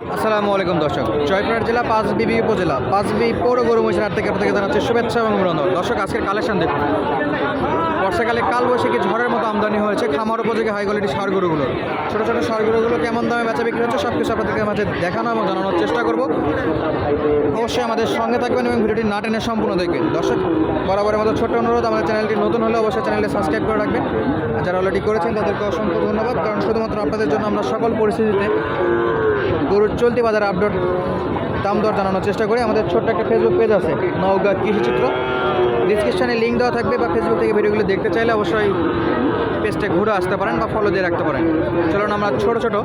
আসসালামু আলাইকুম দর্শক। জয়পুরহাট জেলা পাঁচ পাঁচবিবি উপজেলা, পাঁচবি পৌর গরু মহিষের থেকে আপনাদের জানাচ্ছি শুভেচ্ছা এবং অভিনন্দন। দর্শক, আজকের কালেকশন দেখুন। বর্ষাকালে কাল বৈশাখী ঝড়ের মতো আমদানি হয়েছে খামার উপযোগী হাই কোয়ালিটি সার গরুগুলো। ছোটো ছোটো সার গরুগুলো কেমন দামে বেচা বিক্রি হচ্ছে সব কিছু আপনাদেরকে মাঝে দেখানো এবং জানানোর চেষ্টা করব। অবশ্যই আমাদের সঙ্গে থাকবেন এবং ভিডিওটি না টেনে সম্পূর্ণ দেখবেন। দর্শক, বরাবরের মতো ছোট্ট অনুরোধ, আমাদের চ্যানেলটি নতুন হলে অবশ্যই চ্যানেলটি সাবস্ক্রাইব করে রাখবেন। যারা অলরেডি করেছেন, তাদেরকে অসংখ্য ধন্যবাদ। কারণ শুধুমাত্র আপনাদের জন্য আমরা সকল পরিস্থিতিতে গরুর চলতি বাজার আপডেট দাম দর জানানোর চেষ্টা করি। আমাদের ছোট্ট একটা ফেসবুক পেজ আছে, নওগাঁ কৃষিচিত্র ডিসক্রিপশানে লিঙ্ক দেওয়া থাকবে বা ফেসবুক থেকে ভিডিওগুলো দেখতে চাইলে অবশ্যই পেজটা ঘুরে আসতে পারেন বা ফলো দিয়ে রাখতে পারেন। চলুন আমরা ছোটো ছোটো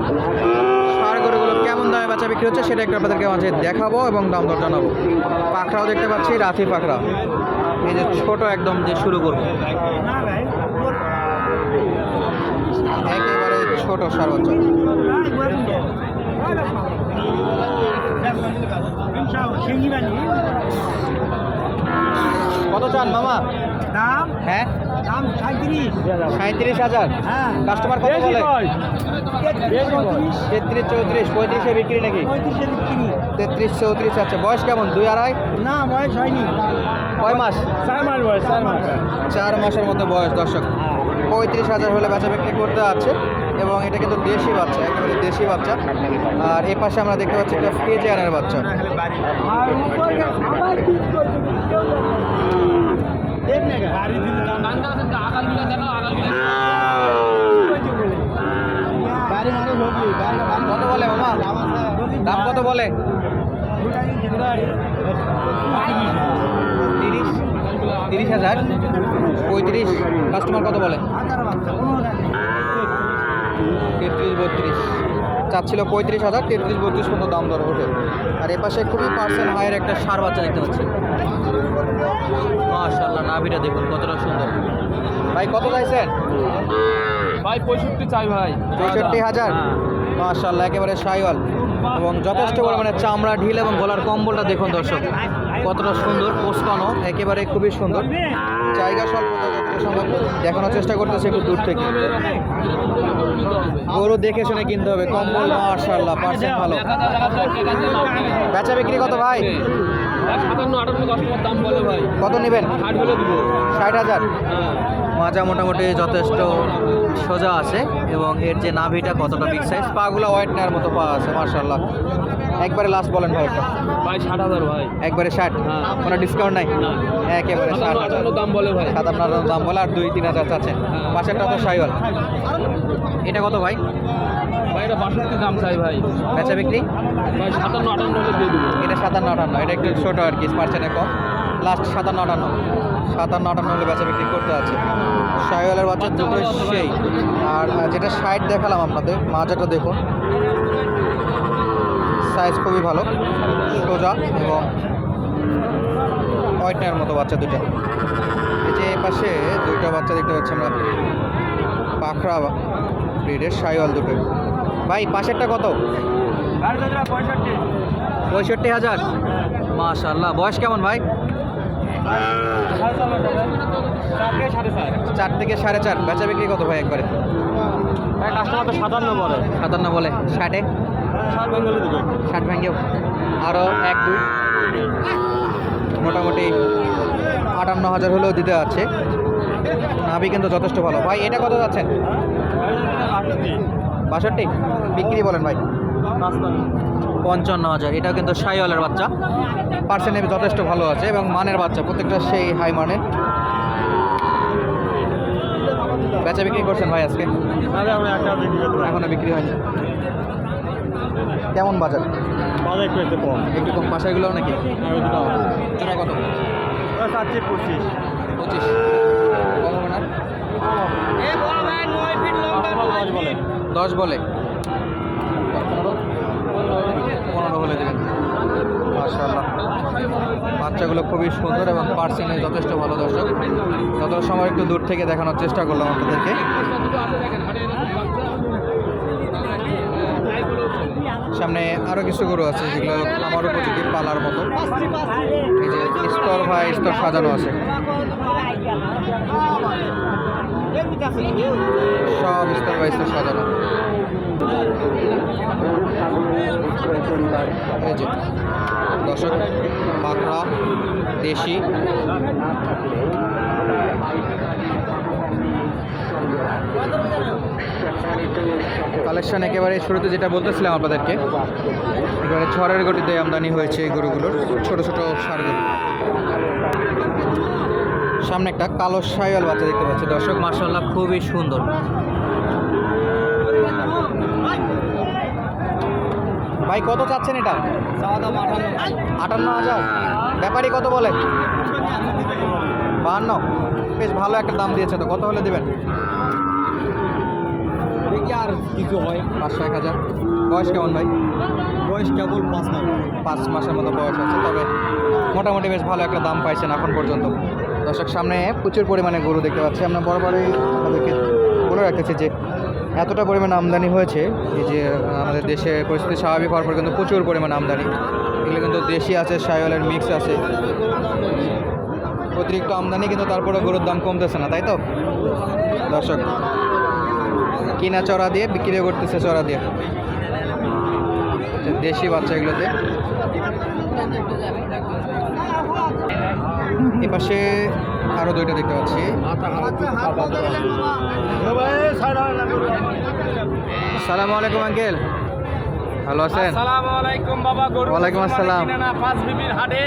সার গরুগুলো কেমন দামে বেচা বিক্রি হচ্ছে সেটা একটু আপনাদেরকে মাঝে দেখাবো এবং দাম দর জানাব। পাখরাও দেখতে পাচ্ছি রাথি পাখরা এই যে ছোট একদম যে শুরু করব। একেবারে ছোট সার বাচ্চা। কত চান মামা? দাম? হ্যাঁ? দাম সাঁত্রিশ। সাঁত্রিশ হাজার। হ্যাঁ। কাস্টমার কত বলে? তেত্রিশ চৌত্রিশ। পঁয়ত্রিশে বিক্রি নাকি? তেত্রিশ চৌত্রিশ আচ্ছা বয়স কেমন? দুই আড়াই? না বয়স হয়নি। কয় মাস? চার মাস বয়স চার মাস। চার মাসের মতো বয়স দর্শক। পঁয়ত্রিশ হাজার হলে বাচ্চা বিক্রি করতে আছে। এবং এটা কিন্তু দেশি বাচ্চা একেবারে দেশি বাচ্চা। আর এ পাশে আমরা দেখতে পাচ্ছি একটা ফেজিয়ানের বাচ্চা। কত বলে মামা? দাম কত বলে? তিরিশ। তিরিশ হাজার। পঁয়ত্রিশ। কাস্টমার কত বলে? তেত্রিশ বত্রিশ। চাচ্ছিল পঁয়ত্রিশ হাজার তেত্রিশ বত্রিশ পর্যন্ত দাম দর হোটেল আর এপাশে পাশে খুবই পার্সেন্ট হায়ের একটা সার বাচ্চা দেখতে পাচ্ছি। মাশাল্লাহ নাভিটা দেখুন কতটা সুন্দর। ভাই কত চাইছেন? ভাই পঁয়ষট্টি চাই ভাই। পঁয়ষট্টি হাজার? মাশাল্লাহ একেবারে সাইওয়াল এবং যথেষ্ট পরিমাণে চামড়া, ঢিল এবং গলার কম্বলটা দেখুন দর্শক। কতটা সুন্দর পোস্কানো একেবারে খুবই সুন্দর। জায়গা স্বল্প দেখানোর চেষ্টা করতেছে একটু দূর থেকে। গরু দেখে শুনে কিনতে হবে। কম্বল মাশাল্লাহ পার্সেন্ট ভালো। বেচা বিক্রি কত ভাই? কত নেবেন? ষাট হাজার। মাজা মোটামুটি যথেষ্ট সোজা আছে। এবং এর যে নাভিটা কতটা বিগ সাইজ পাগুলো হোয়াইট নেওয়ার মতো পা আছে মার্শাল্লাহ একবারে লাস্ট বলেন ভাই ভাই ষাট হাজার ভাই। একবারে ষাট? হ্যাঁ। কোনো ডিসকাউন্ট নাই। একেবারে ষাট হাজার। দাম বলে ভাই। সাত আপনার দাম বলে আর দুই তিন হাজার চাচ্ছেন। পাশেরটা তো সাইওয়াল। এটা কত ভাই? ভাই এটা বাষট্টি দাম চাই ভাই। বেচা বিক্রি? ভাই সাতান্ন আটান্ন হলে দিয়ে দিব। এটা সাতান্ন আটান্ন এটা একটু ছোটো আর কি পার্সেন্টে কম। লাস্ট সাতান্ন আটান্ন সাতান্ন আটান্ন হলে বেচা বিক্রি করতে আছে। সাইওয়ালের বাচ্চা দুটোই সেই। আর যেটা সাইড দেখালাম আপনাদের মাজাটা দেখুন। সাইজ খুবই ভালো সোজা এবং হোয়াইটনার মতো বাচ্চা দুটো। এই যে পাশে দুইটা বাচ্চা দেখতে পাচ্ছি আমরা। পাখরা ব্রিডের সাইওয়াল দুটো। ভাই পাশেরটা কত? পঁয়ষট্টি। হাজার। মাশাল্লাহ বয়স কেমন ভাই? চার থেকে সাড়ে চার। বেচা বিক্রি কত ভাই একবারে? ভাই কাস্টমার তো সাতান্ন বলে। সাতান্ন বলে। ষাটে? ষাট দেবে। ষাট ভেঙেও আরও এক দুই। মোটামুটি আটান্ন হাজার হলেও দিতে আছে। নাভি কিন্তু যথেষ্ট ভালো। ভাই এটা কত যাচ্ছেন? বাষট্টি? বিক্রি বলেন ভাই। পঞ্চান্ন হাজার। এটাও কিন্তু সাইওয়ালের বাচ্চা। পার্সেন্টেজ যথেষ্ট ভালো আছে এবং মানের বাচ্চা, প্রত্যেকটা সেই হাই মানের। বেচা বিক্রি করছেন ভাই আজকে? এখনও বিক্রি হয়নি। কেমন বাজার? বাজার একটু কম। একটু নাকি? কত? পঁচিশ। পঁচিশ দশ বলে। বলে দেবেন মাশাল্লাহ বাচ্চাগুলো খুবই সুন্দর এবং পার্সেন্টেজ যথেষ্ট ভালো দর্শক। যত সময় একটু দূর থেকে দেখানোর চেষ্টা করলাম আপনাদেরকে। সামনে আরও কিছু গরু আছে যেগুলো আমার উপযোগী পালার মতো। এই যে স্তর ভাই, স্তর সাজানো আছে। সব স্তর বাই স্তর সাজানো। এই যে দর্শক পাকড়া দেশি। কালেকশন একেবারে শুরুতে যেটা বলতেছিলাম আপনাদেরকে, একেবারে ঝড়ের গতিতে আমদানি হয়েছে এই গরুগুলোর, ছোট ছোট সার গরু। সামনে একটা কালো সাইওয়াল বাচ্চা দেখতে পাচ্ছি। দর্শক মার্শাল্লাহ খুবই সুন্দর। ভাই, কত চাচ্ছেন এটা? আটান্ন হাজার। ব্যাপারী কত বলে? বাহান্ন। বেশ ভালো একটা দাম দিয়েছে তো। কত হলে দেবেন? দেখি আর কিছু হয়? পাঁচশো এক হাজার। বয়স কেমন ভাই? বয়স কেবল পাঁচ মাস। পাঁচ মাসের মতো বয়স আছে তবে মোটামুটি বেশ ভালো একটা দাম পাইছেন এখন পর্যন্ত। দর্শক সামনে প্রচুর পরিমাণে গরু দেখতে পাচ্ছি। আমরা বরাবরই আপনাদেরকে বলে রাখতেছি যে এতটা পরিমাণ আমদানি হয়েছে এই যে আমাদের দেশে পরিস্থিতি স্বাভাবিক হওয়ার পর কিন্তু প্রচুর পরিমাণ আমদানি। এগুলো কিন্তু দেশি আছে সায়লের মিক্স আছে। অতিরিক্ত আমদানি কিন্তু তারপরে গরুর দাম কমতেছে না তাই তো? দর্শক কিনা চড়া দিয়ে বিক্রি করতেছে চড়া দিয়ে। দেশি বাচ্চা এগুলোতে। এ পাশে আরও দুইটা দেখতে পাচ্ছি। সালাম আলাইকুম, আঙ্কেল। ভালো আছেন? আসসালামু আলাইকুম বাবা গরু ওয়ালাইকুম আসসালাম। না পাঁচ বিবির হাটে?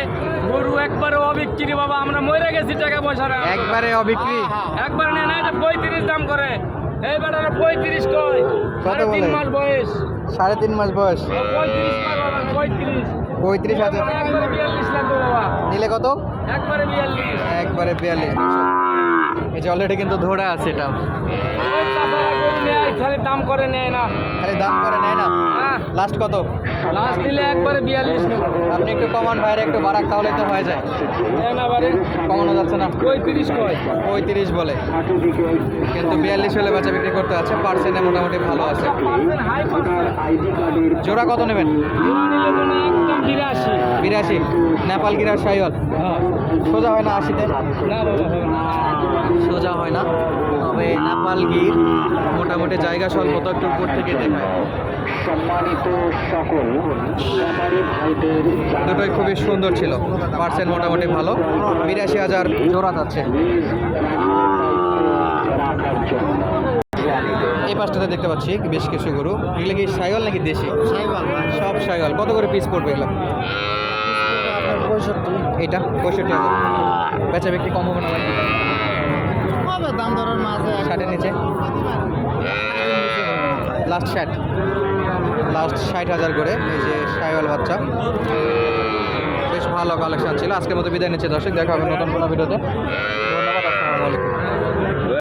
গরু একবারে অবিক্রি বাবা আমরা মরে গেছি টাকা পয়সা না একবারে অবিক্রি? একবার না এটা পঁয়ত্রিশ দাম করে। এই বেটারা পঁয়ত্রিশ কয়? কত সাড়ে তিন মাস বয়স। সাড়ে তিন মাস বয়স। পঁয়ত্রিশ হাজার। নিলে কত? একবারে বিয়াল্লিশ। একবারে বিয়াল্লিশ। এই যে অলরেডি কিন্তু ধরে আছে এটা ওই চাচারা গরু নেয় খালি দাম করে নেয় না। খালি দাম করে নেয় না? হ্যাঁ। লাস্ট কত? লাস্ট দিলে একবারে বিয়াল্লিশ। আপনি একটু কমান বাইরে একটু বাড়াক তাহলে তো হয়ে যায়। না বারে কমানো যাচ্ছে না। পঁয়ত্রিশ কয়? পঁয়ত্রিশ বলে। কিন্তু বিয়াল্লিশ হলে বাচ্চা বিক্রি করতে আছে পার্সেন্টে মোটামুটি ভালো আছে। পার্সেন্ট জোড়া কত নেবেন? হয় বিরাশি। বিরাশি। নেপাল গিরার সাইওয়াল হ্যাঁ। সোজা হয় না আশিতে? না বাবা না। সোজা হয় না। তবে নেপাল গির মোটামুটি জায়গা স্বল্প তো একটু উপর থেকে দেখায় দুটোই খুবই সুন্দর ছিল। পার্সেন্ট মোটামুটি ভালো। বিরাশি হাজার জোড়া যাচ্ছে। এই পাশটাতে দেখতে পাচ্ছি বেশ কিছু গরু। এগুলো কি সাইওয়াল নাকি দেশি? সাইগল সব সাইওয়াল কত করে পিস পড়বে এগুলো পঁয়ষট্টি। এটা পঁয়ষট্টি হাজার। বেচা বিক্রি কম হবে না দাম ধরার মাঝে ষাটের নিচে। লাস্ট ষাট। লাস্ট ষাট হাজার করে এই যে সাইওয়াল বাচ্চা। বেশ ভালো কালেকশন ছিল। আজকের মতো বিদায় নিচ্ছে দর্শক দেখা হবে নতুন কোনো ভিডিওতে।